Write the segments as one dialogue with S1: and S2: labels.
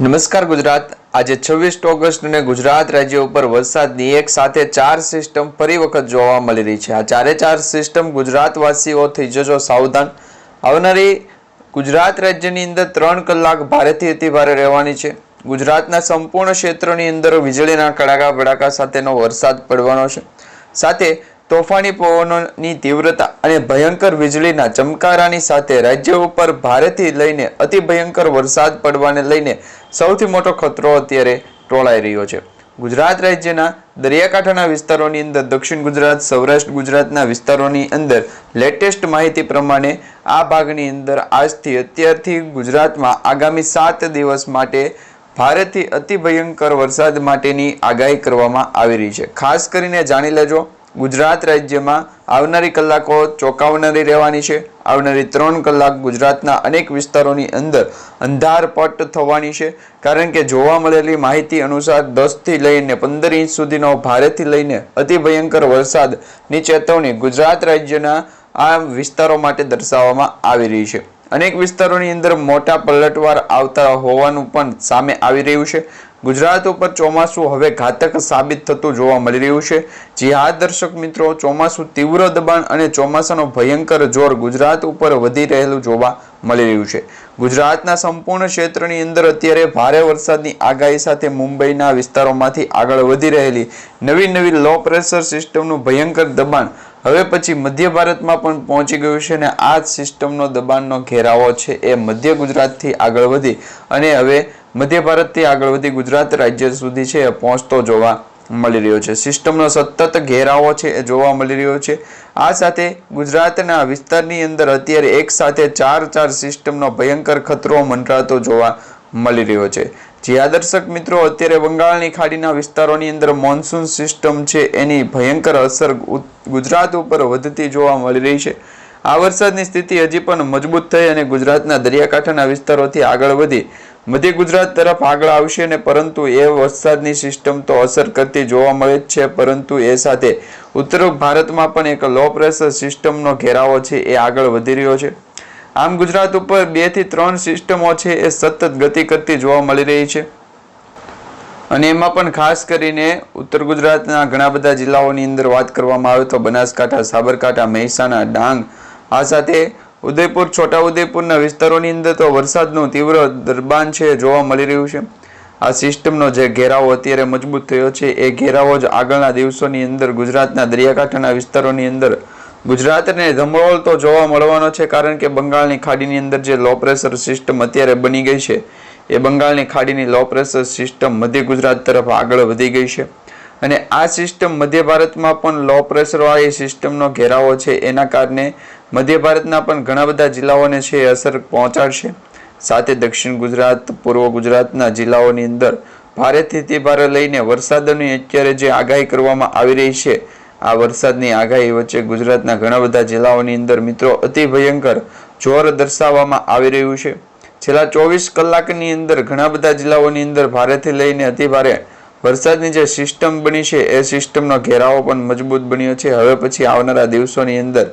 S1: નમસ્કાર ગુજરાત. આજે છવ્વીસ ઓગસ્ટને ગુજરાત રાજ્ય ઉપર વરસાદની એક સાથે ચાર સિસ્ટમ ફરી વખત જોવા મળી રહી છે. આ ચારે ચાર સિસ્ટમ ગુજરાતવાસીઓ થઈ જજો સાવધાન. આવનારી ગુજરાત રાજ્યની અંદર ત્રણ કલાક ભારેથી અતિ ભારે રહેવાની છે. ગુજરાતના સંપૂર્ણ ક્ષેત્રોની અંદર વીજળીના કડાકા ભડાકા સાથેનો વરસાદ પડવાનો છે. સાથે તોફાની પવનોની તીવ્રતા અને ભયંકર વીજળીના ચમકારાની સાથે રાજ્ય ઉપર ભારેથી લઈને અતિ ભયંકર વરસાદ પડવાને લઈને સૌથી મોટો ખતરો અત્યારે ટોળાઈ રહ્યો છે. ગુજરાત રાજ્યના દરિયાકાંઠાના વિસ્તારોની અંદર, દક્ષિણ ગુજરાત, સૌરાષ્ટ્ર ગુજરાતના વિસ્તારોની અંદર લેટેસ્ટ માહિતી પ્રમાણે આ ભાગની અંદર આજથી અત્યારથી ગુજરાતમાં આગામી સાત દિવસ માટે ભારેથી અતિ ભયંકર વરસાદ માટેની આગાહી કરવામાં આવી રહી છે. ખાસ કરીને જાણી લેજો ગુજરાત રાજ્યમાં આવનારી કલાકો ચોંકાવનારી રહેવાની છે. આવનારી ત્રણ કલાક ગુજરાતના અનેક વિસ્તારોની અંદર અંધારપટ થવાની છે. કારણ કે જોવા મળેલી માહિતી અનુસાર દસથી લઈને પંદર ઇંચ સુધીનો ભારેથી લઈને અતિ ભયંકર વરસાદની ચેતવણી ગુજરાત રાજ્યના આ વિસ્તારો માટે દર્શાવવામાં આવી રહી છે. અનેક વિસ્તારોની અંદર મોટા પલટવાર આવતા હોવાનું પણ સામે આવી રહ્યું છે. ગુજરાત ઉપર ચોમાસું હવે ઘાતક સાબિત થતું જોવા મળી રહ્યું છે. જી દર્શક મિત્રો, ચોમાસું તીવ્ર દબાણ અને ચોમાસાનો ભયંકર જોર ગુજરાત ઉપર વધી રહેલું જોવા મળી રહ્યું છે. ગુજરાતના સંપૂર્ણ ક્ષેત્રની અંદર અત્યારે ભારે વરસાદની આગાહી સાથે મુંબઈના વિસ્તારોમાંથી આગળ વધી રહેલી નવી નવી લો પ્રેશર સિસ્ટમનું ભયંકર દબાણ હવે પછી મધ્ય ભારતમાં પણ પહોંચી ગયું છે અને આ સિસ્ટમનો દબાણનો ઘેરાવો છે એ મધ્ય ગુજરાતથી આગળ વધી અને હવે મધ્ય ભારતથી આગળ વધી ગુજરાત રાજ્ય સુધી છે પહોંચતો જોવા મળી રહ્યો છે. સિસ્ટમનો સતત ઘેરાવો છે એ જોવા મળી રહ્યો છે. આ સાથે ગુજરાતના વિસ્તારની અંદર અત્યારે એક સાથે ચાર ચાર સિસ્ટમનો ભયંકર ખતરો મંડરાતો જોવા મળી રહ્યો છે. જે આ દર્શક મિત્રો અત્યારે બંગાળની ખાડીના વિસ્તારોની અંદર મોન્સૂન સિસ્ટમ છે એની ભયંકર અસર ગુજરાત ઉપર વધતી જોવા મળી રહી છે. આ વરસાદની સ્થિતિ હજી પણ મજબૂત થઈ અને ગુજરાતના દરિયાકાંઠાના વિસ્તારોથી આગળ વધી મધ્ય ગુજરાત તરફ આગળ આવશે ને પરંતુ એ વરસાદની સિસ્ટમ તો અસર કરતી જોવા મળે જ છે, પરંતુ એ સાથે ઉત્તર ભારતમાં પણ એક લો પ્રેશર સિસ્ટમનો ઘેરાવો છે એ આગળ વધી રહ્યો છે. આમ ગુજરાત ઉપર બેથી ત્રણ સિસ્ટમો છે એ સતત ગતિ કરતી જોવા મળી રહી છે. અને એમાં પણ ખાસ કરીને ઉત્તર ગુજરાતના ઘણા બધા જિલ્લાઓની અંદર વાત કરવામાં આવે તો બનાસકાંઠા, સાબરકાંઠા, મહેસાણા, ડાંગ, આ સાથે ઉદયપુર છોટા ઉદયપુરના વિસ્તારોની અંદર તો વરસાદનું તીવ્ર દરબાન છે, જોવા મળી રહ્યું છે. આ સિસ્ટમનો જે ઘેરાવો અત્યારે મજબૂત થયો છે, એ ઘેરાવો જ આગળના દિવસોની અંદર ગુજરાતના દરિયાકાંઠાના વિસ્તારોની અંદર ગુજરાતને ધમરોળ તો જોવા મળવાનો છે, કારણ કે બંગાળની ખાડીની અંદર જે લો પ્રેશર સિસ્ટમ અત્યારે બની ગઈ છે, એ બંગાળની ખાડીની લો પ્રેશર સિસ્ટમ મધ્ય ગુજરાત તરફ આગળ વધી ગઈ છે. અને આ સિસ્ટમ મધ્ય ભારતમાં પણ લો પ્રેશરવાળી સિસ્ટમનો ઘેરાવો છે. એના કારણે મધ્ય ભારતના પણ ઘણા બધા જિલ્લાઓને છે અસર પહોંચાડશે. સાથે દક્ષિણ ગુજરાત, પૂર્વ ગુજરાતના જિલ્લાઓની અંદર ભારેથી તે ભારે લઈને વરસાદની અત્યારે જે આગાહી કરવામાં આવી રહી છે, આ વરસાદની આગાહી વચ્ચે ગુજરાતના ઘણા બધા જિલ્લાઓની અંદર મિત્રો અતિ ભયંકર જોર દર્શાવવામાં આવી રહ્યું છે. છેલ્લા ચોવીસ કલાકની અંદર ઘણા બધા જિલ્લાઓની અંદર ભારેથી લઈને અતિ ભારે વરસાદની જે સિસ્ટમ બની છે, એ સિસ્ટમનો ઘેરાવો પણ મજબૂત બન્યો છે. હવે પછી આવનારા દિવસોની અંદર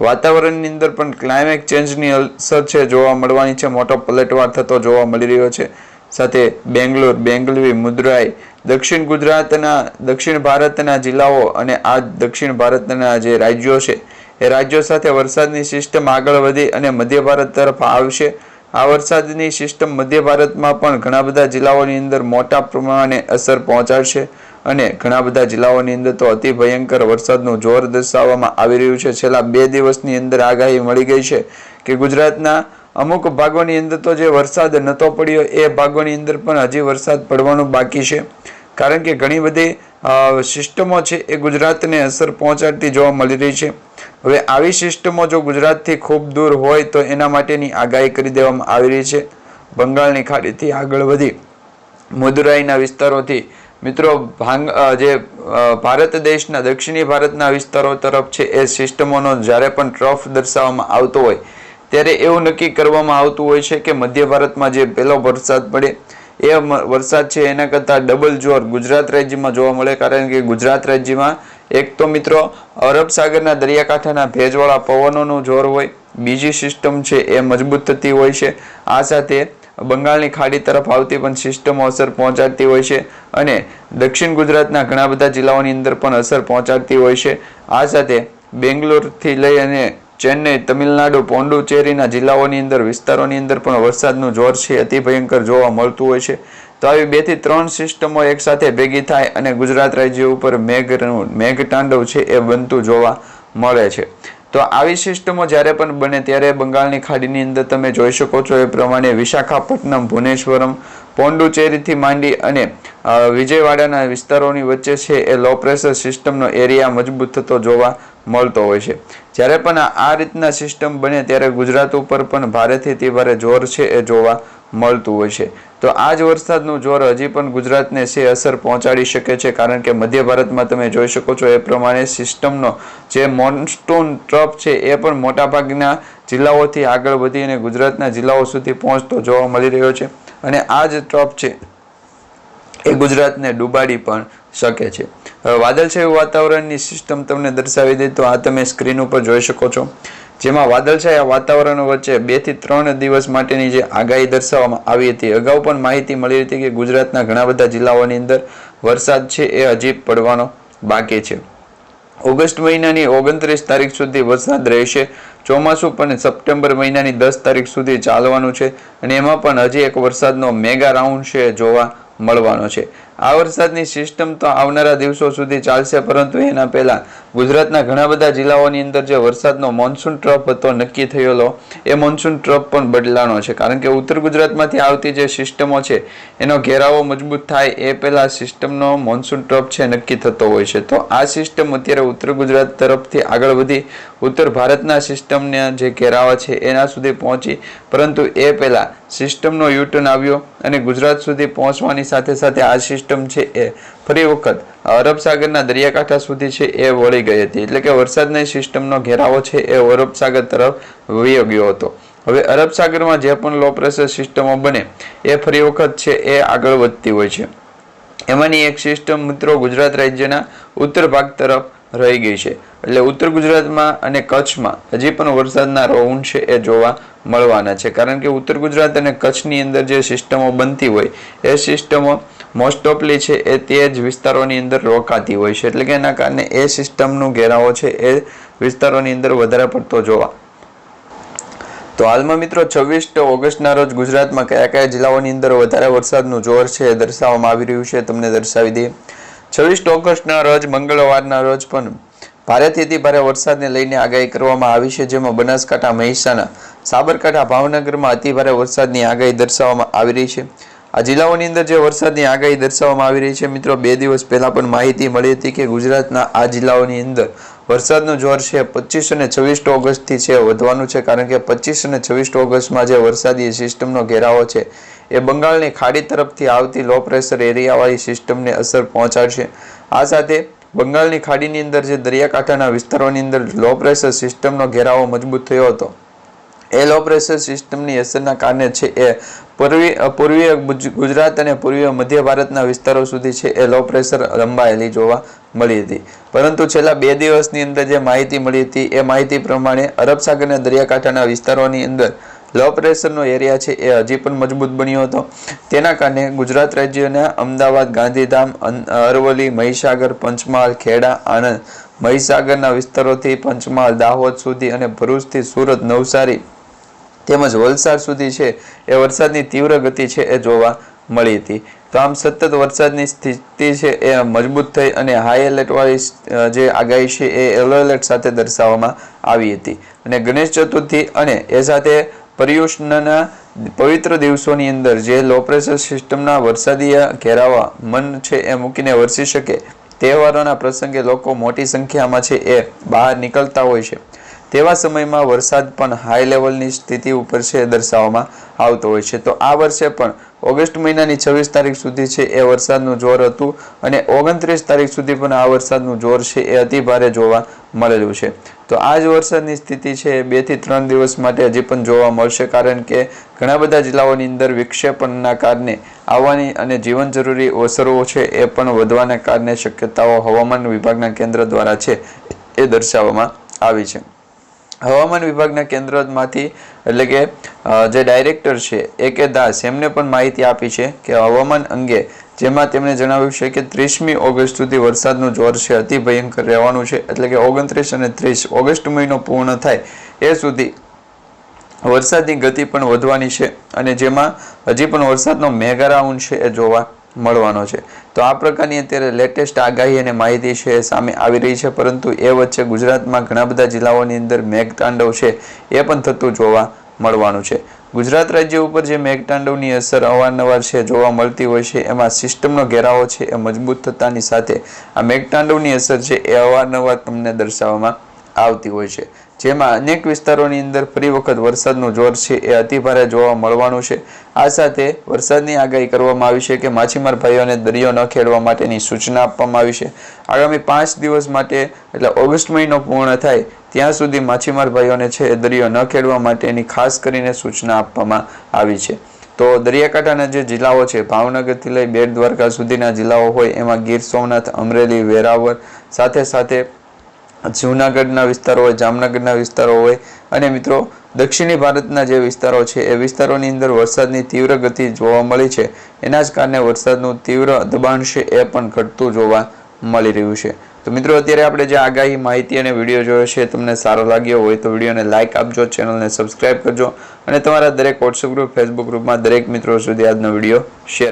S1: વાતાવરણની અંદર પણ ક્લાઇમેટ ચેન્જની અસર છે જોવા મળવાની છે. મોટો પલટવાર થતો જોવા મળી રહ્યો છે. સાથે બેંગ્લોર, બેંગલવી, મુદ્રાઈ, દક્ષિણ ગુજરાતના, દક્ષિણ ભારતના જિલ્લાઓ અને આ દક્ષિણ ભારતના જે રાજ્યો છે, એ રાજ્યો સાથે વરસાદની સિસ્ટમ આગળ વધી અને મધ્ય ભારત તરફ આવશે. આ વરસાદની સિસ્ટમ મધ્ય ભારતમાં પણ ઘણા બધા જિલ્લાઓની અંદર મોટા પ્રમાણે અસર પહોંચાડશે અને ઘણા બધા જિલ્લાઓની અંદર તો અતિ ભયંકર વરસાદનું જોર દર્શાવવામાં આવી રહ્યું છે. છેલ્લા બે દિવસની અંદર આગાહી મળી ગઈ છે કે ગુજરાતના અમુક ભાગોની અંદર તો જે વરસાદ નહોતો પડ્યો, એ ભાગોની અંદર પણ હજી વરસાદ પડવાનું બાકી છે. કારણ કે ઘણી બધી સિસ્ટમો છે એ ગુજરાતને અસર પહોંચાડતી જોવા મળી રહી છે. હવે આવી સિસ્ટમો જો ગુજરાતથી ખૂબ દૂર હોય તો એના માટેની આગાહી કરી દેવામાં આવી રહી છે. બંગાળની ખાડીથી આગળ વધી મદુરાઈના વિસ્તારોથી મિત્રો ભાંગ જે ભારત દેશના, દક્ષિણી ભારતના વિસ્તારો તરફ છે એ સિસ્ટમોનો જ્યારે પણ ટ્રફ દર્શાવવામાં આવતો હોય ત્યારે એવું નક્કી કરવામાં આવતું હોય છે કે મધ્ય ભારતમાં જે પહેલો વરસાદ પડે એ વરસાદ છે એના કરતાં ડબલ જોર ગુજરાત રાજ્યમાં જોવા મળે કારણ કે ગુજરાત રાજ્યમાં એક તો મિત્રો, અરબ સાગરના દરિયાકાંઠાના ભેજવાળા પવનોનું જોર હોય, બીજી સિસ્ટમ છે એ મજબૂત થતી હોય છે. આ સાથે બંગાળની ખાડી તરફ આવતી પણ સિસ્ટમો અસર પહોંચાડતી હોય છે અને દક્ષિણ ગુજરાતના ઘણા બધા જિલ્લાઓની અંદર પણ અસર પહોંચાડતી હોય છે. આ સાથે બેંગ્લોરથી લઈ અને ચેન્નઈ, તમિલનાડુ પોંડુચેરીના જિલ્લાઓની અંદર વિસ્તારોની અંદર પણ વરસાદનું જોર છે, અતિ ભયંકર જોવા મળતું હોય છે. તો આવી બેથી ત્રણ સિસ્ટમો એકસાથે ભેગી થાય અને ગુજરાત રાજ્ય ઉપર મેઘનું મેઘતાંડવ છે એ બનતું જોવા મળે છે. તો આવી સિસ્ટમો જ્યારે પણ બને ત્યારે બંગાળની ખાડીની અંદર તમે જોઈ શકો છો એ પ્રમાણે વિશાખાપટ્ટનમ, ભુવનેશ્વરમ, પોંડુચેરીથી માંડી અને વિજયવાડાના વિસ્તારોની વચ્ચે છે એ લો પ્રેશર સિસ્ટમનો એરિયા મજબૂત થતો જોવા મળતો હોય છે. જ્યારે પણ આ- રીતના સિસ્ટમ બને ત્યારે ગુજરાત ઉપર પણ ભારેથી તે ભારે જોર છે એ જોવા મળતું હોય છે. તો આ જ વરસાદનું જોર હજી પણ ગુજરાતને છે અસર પહોંચાડી શકે છે, કારણ કે મધ્ય ભારતમાં તમે જોઈ શકો છો એ પ્રમાણે સિસ્ટમનો જે મોનસ્ટોન ટ્રફ છે એ પણ મોટાભાગના જિલ્લાઓથી આગળ વધી અને ગુજરાતના જિલ્લાઓ સુધી પહોંચતો જોવા મળી રહ્યો છે. અને આ જ ટ્રફ છે એ ગુજરાતને ડૂબાડી પણ શકે છે. વાદળછાયું વાતાવરણની સિસ્ટમ તમને દર્શાવી દે તો આ તમે સ્ક્રીન ઉપર જોઈ શકો છો. જેમાં વાદળછાયા વાતાવરણ વચ્ચે બેથી ત્રણ દિવસ માટેની જે આગાહી દર્શાવવામાં આવી હતી. અગાઉ પણ માહિતી મળી હતી કે ગુજરાતના ઘણા બધા જિલ્લાઓની અંદર વરસાદ છે એ હજી પડવાનો બાકી છે. ઓગસ્ટ મહિનાની ઓગણત્રીસ તારીખ સુધી વરસાદ રહેશે. ચોમાસું પણ સપ્ટેમ્બર મહિનાની દસ તારીખ સુધી ચાલવાનું છે. અને એમાં પણ હજી એક વરસાદનો મેગા રાઉન્ડ છે જોવા મળવાનો છે. આ વરસાદની સિસ્ટમ તો આવનારા દિવસો સુધી ચાલશે, પરંતુ એના પહેલાં ગુજરાતના ઘણા બધા જિલ્લાઓની અંદર જે વરસાદનો મોન્સૂન ટ્રફ હતો, નક્કી થયેલો, એ મોન્સૂન ટ્રફ પણ બદલાનો છે. કારણ કે ઉત્તર ગુજરાતમાંથી આવતી જે સિસ્ટમો છે, એનો ઘેરાવો મજબૂત થાય, એ પહેલાં સિસ્ટમનો મોન્સૂન ટ્રફ છે, નક્કી થતો હોય છે. તો આ સિસ્ટમ અત્યારે ઉત્તર ગુજરાત તરફથી આગળ વધી, ઉત્તર ભારતના સિસ્ટમના જે ઘેરાવા છે, એના સુધી પહોંચી, પરંતુ એ પહેલાં સિસ્ટમનો યુટર્ન આવ્યો અને ગુજરાત સુધી પહોંચવાની સાથે સાથે આ સિસ્ટમ છે એ. ફરી વખત, અરબ સાગરના દરિયાકાંઠા સુધી છે એ વળી ગઈ હતી. એટલે કે વરસાદની સિસ્ટમનો ઘેરાવો છે એ અરબ સાગર તરફ વયો ગયો હતો. હવે અરબ સાગરમાં જે પણ લો પ્રેશર સિસ્ટમો બને, એ ફરી વખત છે એ આગળ વધતી હોય છે. એમાંની એક સિસ્ટમ મિત્રો ગુજરાત રાજ્યના ઉત્તર ભાગ તરફ રહી ગઈ છે. એટલે ઉત્તર ગુજરાતમાં અને કચ્છમાં હજી પણ વરસાદના રાઉન્ડ છે એ જોવા મળવાના છે. કારણ કે ઉત્તર ગુજરાત અને કચ્છની અંદર જે સિસ્ટમો બનતી હોય, એ સિસ્ટમો મોસ્ટ ઓફલી છે એ તે જ વિસ્તારોની અંદર રોકાતી હોય છે એટલે કે એના કારણે એ સિસ્ટમનું ઘેરાવો છે એ વિસ્તારોની અંદર વધારે પડતો જોવા તો હાલમાં મિત્રો છવ્વીસ ઓગસ્ટના રોજ ગુજરાતમાં કયા કયા જિલ્લાઓની અંદર વધારે વરસાદનું જોર છે એ દર્શાવવામાં આવી રહ્યું છે તમને દર્શાવી દઈએ છવ્વીસ ઓગસ્ટના રોજ મંગળવારના રોજ પણ ભારેથી ભારે વરસાદને લઈને આગાહી કરવામાં આવી છે જેમાં બનાસકાંઠા મહેસાણા સાબરકાંઠા ભાવનગરમાં અતિભારે વરસાદની આગાહી દર્શાવવામાં આવી રહી છે આ જિલ્લાઓની અંદર જે વરસાદની આગાહી દર્શાવવામાં આવી રહી છે, મિત્રો, બે દિવસ પહેલાં પણ માહિતી મળી હતી કે ગુજરાતના આ જિલ્લાઓની અંદર વરસાદનું જોર છે પચીસ અને છવ્વીસ ઓગસ્ટથી છે, વધવાનું છે, કારણ કે પચીસ અને છવ્વીસ ઓગસ્ટમાં જે વરસાદી સિસ્ટમનો ઘેરાવો છે, એ બંગાળની ખાડી તરફથી આવતી લો પ્રેશર એરિયાવાળી સિસ્ટમને અસર પહોંચાડશે. આ સાથે બંગાળની ખાડીની અંદર જે દરિયાકાંઠાના વિસ્તારોની અંદર લો પ્રેશર સિસ્ટમનો ઘેરાવો મજબૂત થયો હતો. એ લો પ્રેશર સિસ્ટમની અસરના કારણે છે એ પૂર્વી, પૂર્વીય ગુજરાત અને પૂર્વીય મધ્ય ભારતના વિસ્તારો સુધી છે એ લો પ્રેશર લંબાયેલી જોવા મળી હતી. પરંતુ છેલ્લા બે દિવસની અંદર જે માહિતી મળી હતી, એ માહિતી પ્રમાણે અરબ સાગરના દરિયાકાંઠાના વિસ્તારોની અંદર લો પ્રેશરનો એરિયા છે એ હજી પણ મજબૂત બન્યો હતો. તેના કારણે ગુજરાત રાજ્યના અમદાવાદ, ગાંધીધામ અરવલ્લી, મહીસાગર, પંચમહાલ, ખેડા, આણંદ, મહીસાગરના વિસ્તારોથી પંચમહાલ, દાહોદ સુધી અને ભરૂચથી સુરત, નવસારી તેમજ વલસાડ સુધી છે, એ વરસાદની તીવ્ર ગતિ છે એ જોવા મળી હતી. તો આમ સતત વરસાદની સ્થિતિ છે એ મજબૂત થઈ અને હાઈ એલર્ટ વાળી જે આગાહી છે એ યલો એલર્ટ સાથે દર્શાવવામાં આવી હતી. અને ગણેશ ચતુર્થી અને એ સાથે પર્યુષણના પવિત્ર દિવસોની અંદર જે લો પ્રેશર સિસ્ટમના વરસાદીય ઘેરાવા મન છે એ મૂકીને વરસી શકે, તહેવારોના પ્રસંગે લોકો મોટી સંખ્યામાં છે એ બહાર નીકળતા હોય છે. તેવા સમયમાં વરસાદ પણ હાઈ લેવલની સ્થિતિ ઉપર છે દર્શાવવામાં આવતો હોય છે. તો આ વર્ષે પણ ઓગસ્ટ મહિનાની છવ્વીસ તારીખ સુધી છે એ વરસાદનું જોર હતું અને ઓગણત્રીસ તારીખ સુધી પણ આ વરસાદનું જોર છે એ અતિ ભારે જોવા મળેલું છે. તો આ જ વરસાદની સ્થિતિ છે એ બેથી ત્રણ દિવસ માટે હજી પણ જોવા મળશે કારણ કે ઘણા બધા જિલ્લાઓની અંદર વિક્ષેપણના કારણે આવવાની અને જીવન જરૂરી અસરો છે એ પણ વધવાના કારણે શક્યતાઓ હવામાન વિભાગના કેન્દ્ર દ્વારા છે એ દર્શાવવામાં આવી છે. હવામાન વિભાગના કેન્દ્રમાંથી, એટલે કે જે ડાયરેક્ટર છે એ કે દાસ, એમને પણ માહિતી આપી છે કે હવામાન અંગે, જેમાં તેમણે જણાવ્યું છે કે ત્રીસમી ઓગસ્ટ સુધી વરસાદનું જોર છે, અતિ ભયંકર રહેવાનું છે, એટલે કે ઓગણત્રીસ અને ત્રીસ ઓગસ્ટ મહિનો પૂર્ણ થાય, એ સુધી વરસાદની ગતિ પણ વધવાની છે, અને જેમાં હજી પણ વરસાદનો મેગા રાઉન્ડ છે એ જોવા મળવાનો છે. તો આ પ્રકારની અત્યારે લેટેસ્ટ આગાહી અને માહિતી છે સામે આવી રહી છે, પરંતુ એ વચ્ચે ગુજરાતમાં ઘણા બધા જિલ્લાઓની અંદર મેઘતાંડવ છે એ પણ થતું જોવા મળવાનું છે. ગુજરાત રાજ્ય ઉપર જે મેઘતાંડવની અસર અવારનવાર છે, જોવા મળતી હોય છે, એમાં સિસ્ટમનો ઘેરાવો છે એ મજબૂત થતાની સાથે આ મેઘતાંડવની અસર છે એ અવારનવાર તમને દર્શાવવામાં આવતી હોય છે. જેમાં અનેક વિસ્તારોની અંદર ફરી વખત વરસાદનું જોર છે, એ અતિભારે જોવા મળવાનું છે. આ સાથે વરસાદની આગાહી કરવામાં આવી છે કે માછીમાર ભાઈઓને દરિયો ન ખેડવા માટેની સૂચના આપવામાં આવી છે. આગામી પાંચ દિવસ માટે, એટલે ઓગસ્ટ મહિનો પૂર્ણ થાય, ત્યાં સુધી માછીમાર ભાઈઓને છે એ દરિયો ન ખેડવા માટેની ખાસ કરીને સૂચના આપવામાં આવી છે. તો દરિયાકાંઠાના જે જિલ્લાઓ છે, ભાવનગરથી લઈ બેટ દ્વારકા સુધીના જિલ્લાઓ હોય, એમાં ગીર સોમનાથ, અમરેલી, વેરાવળ, સાથે સાથે જૂનાગઢના વિસ્તારો હોય, જામનગરના વિસ્તારો હોય. અને મિત્રો, દક્ષિણી ભારતના જે વિસ્તારો છે, એ વિસ્તારોની અંદર વરસાદની તીવ્ર ગતિ જોવા મળી છે. એના જ કારણે વરસાદનું તીવ્ર દબાણ છે, એ પણ ઘટતું જોવા મળી રહ્યું છે. તો મિત્રો, અત્યારે આપણે જે આગાહી, માહિતી અને વીડિયો જોયો છે તમને સારો લાગ્યો હોય, તો વિડીયોને લાઇક આપજો, ચેનલને સબસ્ક્રાઇબ કરજો. અને તમારા દરેક વોટ્સઅપ ગ્રુપ ફેસબુક ગ્રુપમાં દરેક મિત્રો સુધી આજનો વીડિયો શેર